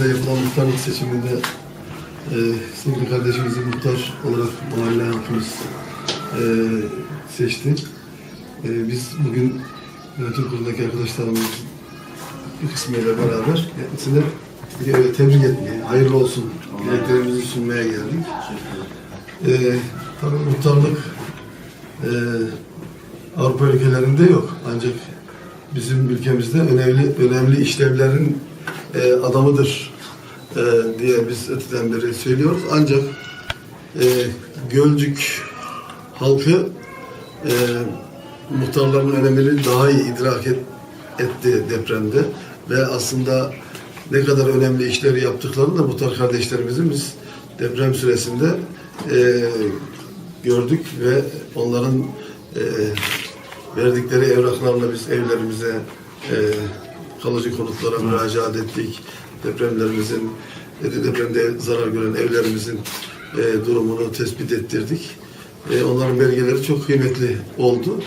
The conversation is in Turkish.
Yapılan muhtarlık seçiminde e, sevgili kardeşimizi muhtar olarak mahalle halkımız e, seçti. E, biz bugün yönetim kurulundaki arkadaşlarımız bir kısmıyla beraber kendisine bir tebrik etmeye, hayırlı olsun dileklerimizi sunmaya geldik. E, tabii muhtarlık e, Avrupa ülkelerinde yok. Ancak bizim ülkemizde önemli önemli işlevlerin e, adamıdır e, diye biz öteden beri söylüyoruz. Ancak e, Gölcük halkı e, muhtarların önemini daha iyi idrak et, etti depremde ve aslında ne kadar önemli işleri yaptıklarını da muhtar kardeşlerimizin biz deprem süresinde e, gördük ve onların e, verdikleri evraklarla biz evlerimize e, kalıcı konutlara müracaat ettik. Depremlerimizin, depremde zarar gören evlerimizin e, durumunu tespit ettirdik. E, onların belgeleri çok kıymetli oldu.